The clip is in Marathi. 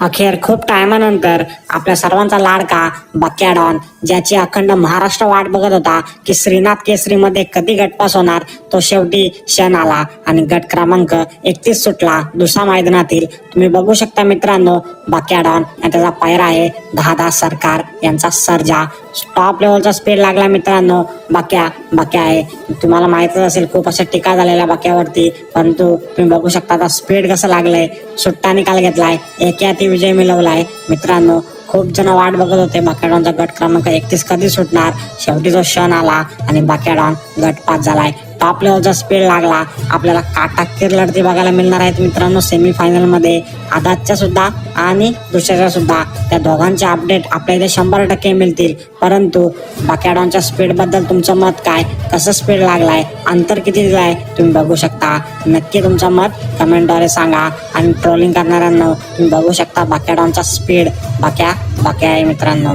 अखेर खूप टायमानंतर आपल्या सर्वांचा लाडका बक्या डॉन ज्याची अखंड महाराष्ट्र वाट बघत होता की श्रीनाथ केसरीमध्ये कधी गटपास होणार तो शेवटी क्षण आला आणि गट क्रमांक एकतीस सुटला दुसरा मैदानातील. तुम्ही बघू शकता मित्रांनो बक्या डॉन आणि त्याचा पायरा आहे दहा दहा सरकार यांचा सर्जा. टॉप लेवलचा स्पीड लागला मित्रांनो बाक्या बाक्या आहे. तुम्हाला माहितच असेल खूप असं टीका झालेल्या बाक्यावरती. परंतु तुम्ही बघू शकता आता स्पीड कसं लागलंय. सुट्टा निकाल घेतलाय. एकाती विजय मिळवलाय. मित्रांनो खूप जण वाट बघत होते. बाकेडॉनचा गट क्रमांक एकतीस कधी सुटणार? शेवटी जो क्षण आला आणि बाकेडॉन गट पाच झालाय. आपल्याला लेवलचा स्पीड लागला आपल्याला काटाकीर लढती बघायला मिळणार आहेत मित्रांनो सेमी फायनलमध्ये. आदातच्या सुद्धा आणि दुसऱ्याच्या सुद्धा. त्या दोघांचे अपडेट आपल्या इथे शंभर टक्के मिळतील. परंतु बाकॅडॉनच्या स्पीडबद्दल तुमचं मत काय? कसं स्पीड लागलाय? अंतर किती दिलं आहे तुम्ही बघू शकता. नक्की तुमचं मत कमेंटद्वारे सांगा. आणि ट्रोलिंग करणाऱ्यांना तुम्ही बघू शकता बाकॅडॉनचा स्पीड बाक्या बाक्या आहे मित्रांनो.